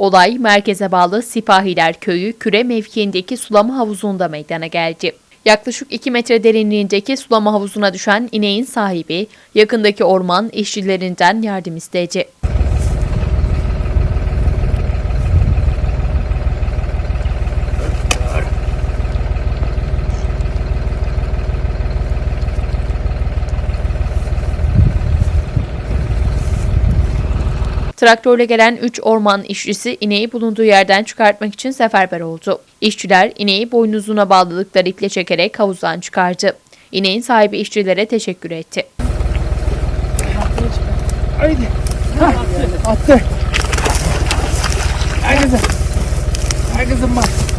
Olay merkeze bağlı Sipahiler Köyü küre mevkiindeki sulama havuzunda meydana geldi. Yaklaşık 2 metre derinliğindeki sulama havuzuna düşen ineğin sahibi yakındaki orman işçilerinden yardım istedi. Traktörle gelen 3 orman işçisi ineği bulunduğu yerden çıkartmak için seferber oldu. İşçiler ineği boynuzuna bağladıkları iple çekerek havuzdan çıkardı. İneğin sahibi işçilere teşekkür etti. Haydi. Ha, attı. Ay kızım. Ay bak.